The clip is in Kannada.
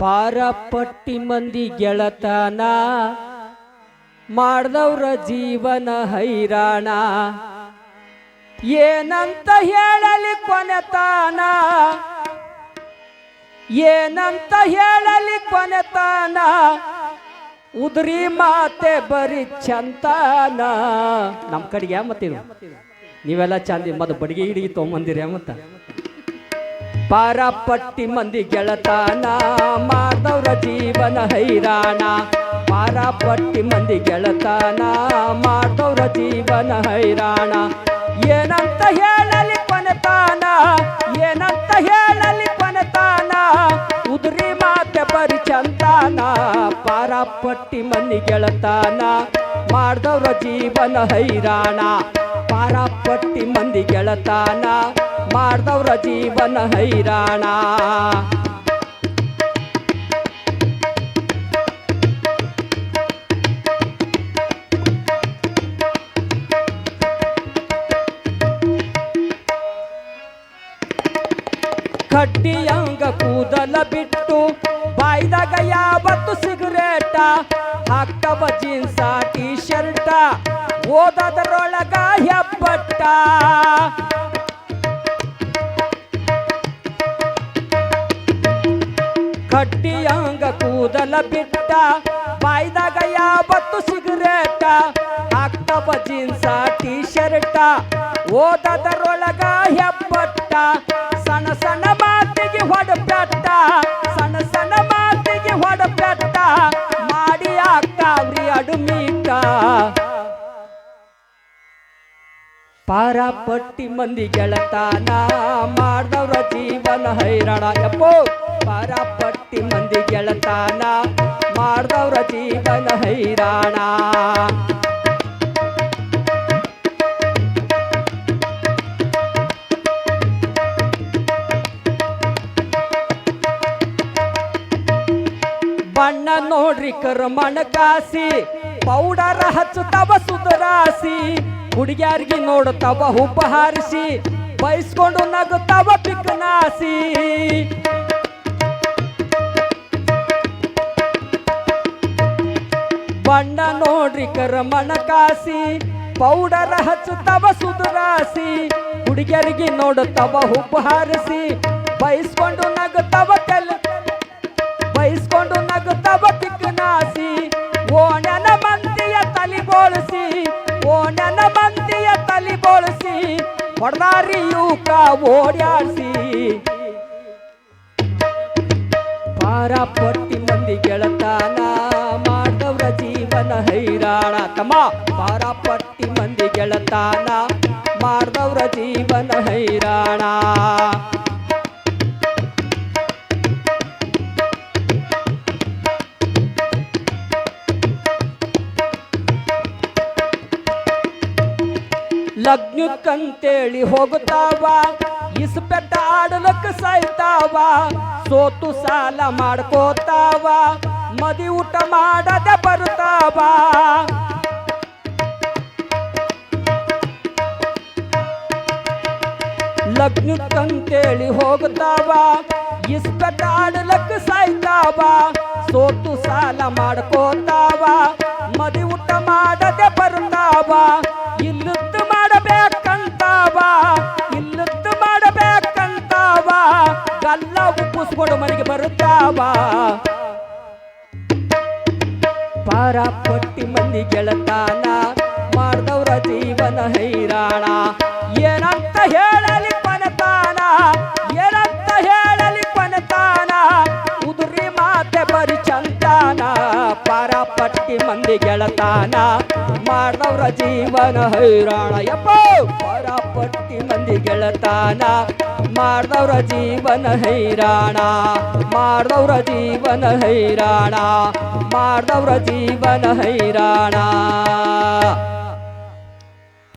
ಪಾರಪಟ್ಟಿ ಮಂದಿ ಗೆಳತನ, ಮಾಡ್ದವ್ರ ಜೀವನ ಹೈರಾಣ. ಏನಂತ ಹೇಳಲಿ ಕೊನೆತಾನ ಏನಂತ ಹೇಳಲಿ ಕೊನೆತಾನ ಉದ್ರಿ ಮಾತೆ ಬರಿ ಚಂತಾನ. ನಮ್ಮ ಕಡೆಗೆ ಮತ್ತಿದು ನೀವೆಲ್ಲ ಚಂದಿ ಮತ್ತೆ ಬಡಿಗೆ ಹಿಡಿಗಿ ತೊಗೊಂಬಂದಿರಿ ಮತ್ತ? ಪಾರಪಟ್ಟಿ ಮಂದಿ ಗೆಳತಾನ ಮಾಡ್ದವ್ರ ಜೀವನ ಹೈರಾಣ. ಪಾರಪಟ್ಟಿ ಮಂದಿ ಗೆಳತಾನ ಮಾಡ್ದವ್ರ ಜೀವನ ಹೈರಾಣ. ಏನಂತ ಹೇಳಲಿ ಕೊನೆತಾನ, ಏನಂತ ಹೇಳಲಿ ಕೊನೆತಾನ, ಉದ್ರಿ ಮಾತೆ ಬರಿ ಚಂತಾನ ಪಾರಪಟ್ಟಿ ಮಂದಿ ಗೆಳತಾನ ಮಾಡ್ದವ್ರ ಜೀವನ ಹೈರಾಣ. ಪಾರಪಟ್ಟಿ ಮಂದಿ ಗೆಳತಾನ ಮಾಡ್ದವ್ರ ಜೀವನ ಹೈರಾಣ. ಕಡ್ಡಿಯಂಗ ಕೂದಲ ಬಿಟ್ಟು ಬಾಯ್ದಾಗ ಯಾವತ್ತು ಸಿಗರೇಟ? ಹಾಕವ ಜೀನ್ಸ ಟಿ ಶರ್ಟ ಓದದರೊಳಗ ಹೆಬ್ಬಟ್ಟ. ಕಡ್ಡಿಯಂಗ ಕೂದಲ ಬಿಟ್ಟ, ಬಾಯ್ದಾಗ ಯಾವತ್ತು ಸಿಗರೇಟ, ಹಾಕ್ತವ ಜೀನ್ಸ ಟಿ ಶರ್ಟ ಓದದರೊಳಗ ಹೆಬ್ಬಟ್ಟ, ಸಣ್ಣ ಸಣ್ಣ ಮಾತಿಗೆ ಹೊಡಪೆಟ್ಟ ಪಾರಪಟ್ಟಿ ಮಂದಿ ಗೆಳತಾನ ಮಾಡ್ದವ್ರ ಜೀವನ ಹೈರಾಣ. ಯಪ್ಪೋ ಪಾರಪಟ್ಟಿ ಮಂದಿ ಗೆಳತಾನ ಮಾಡ್ದವ್ರ ಜೀವನ ಹೈರಾಣ. ನೋಡ್ರಿ ಕರ್ಮಣ ಕಾಸಿ, ಪೌಡರ್ ಹಚ್ಚುತ್ತವ ಸುಧರಾಸಿ, ಹುಡುಗ್ಯಾರ್ಗಿ ನೋಡುತ್ತವ ಹುಬ್ಬ ಹಾರಿಸಿ ಬಯಸ್ಕೊಂಡು ನಗುತ್ತವ ಪಿಕ್ನಾಸಿ ಬಣ್ಣ ನೋಡ್ರಿ ಕರ್ಮಣ ಕಾಸಿ, ಪೌಡರ್ ಹಚ್ಚುತ್ತವ ಸುಧರಾಸಿ ನೋಡ ನೋಡುತ್ತವ ಹುಬ್ಬ ಹಾರಿಸಿ ಬಯಸ್ಕೊಂಡು ನಗುತ್ತವ ತೆಲ್ ಬೋಳಿಸಿ ಓಡ್ಯಾಡಿಸಿ ಪಾರಪಟ್ಟಿ ಮಂದಿ ಗೆಳತಾನ ಮಾಡ್ದವ್ರ ಜೀವನ ಹೈರಾಣ. ತಮ್ಮ ಪಾರಪಟ್ಟಿ ಮಂದಿ ಗೆಳತಾನ ಮಾಡ್ದವ್ರ ಜೀವನ ಹೈರಾಣ. ಲಗ್ನಕ್ಕಂತೇಳಿ ಹೋಗುತ್ತಾವ ಇಸ್ಪೆಟ್ಟ ಆಡಲಕ್ಕ ಸಾಯ್ತಾವ, ಸೋತು ಸಾಲ ಮಾಡ್ಕೋತಾವ, ಮದಿ ಊಟ ಮಾಡದ ಬರ್ತಾವ ಲಗ್ನುಕ್ಕಂತೇಳಿ ಹೋಗುತ್ತಾವ ಇಸ್ಪೆಟ್ಟ ಆಡಲಕ್ಕ ಸಾಯ್ತಾವ, ಸೋತು ಸಾಲ ಮಾಡ್ಕೋತಾವ, ಮದಿ ಊಟ ಉಪ್ಪಿಸ್ಕೊಂಡು ಮನೆಗೆ ಬರುತ್ತಾವ? ಪಾರಪಟ್ಟಿ ಮಂದಿ ಗೆಳತಾನ ಮಾಡ್ದವ್ರ ಜೀವನ ಹೈರಾಣ. ಏನಂತ ಹೇಳಲಿ? ಮಂದಿ ಗೆಳತಾನ ಮಾಡ್ದವ್ರ ಜೀವನ ಹೈರಾಣ. ಯಪ್ಪ ಪಟ್ಟಿ ಮಂದಿ ಗೆಳತಾನ ಮಾಡ್ದವ್ರ ಜೀವನ ಹೈರಾಣ. ಮಾಡ್ದವ್ರ ಜೀವನ ಹೈರಾಣ ಮಾಡ್ದವ್ರ ಜೀವನ ಹೈರಾಣ.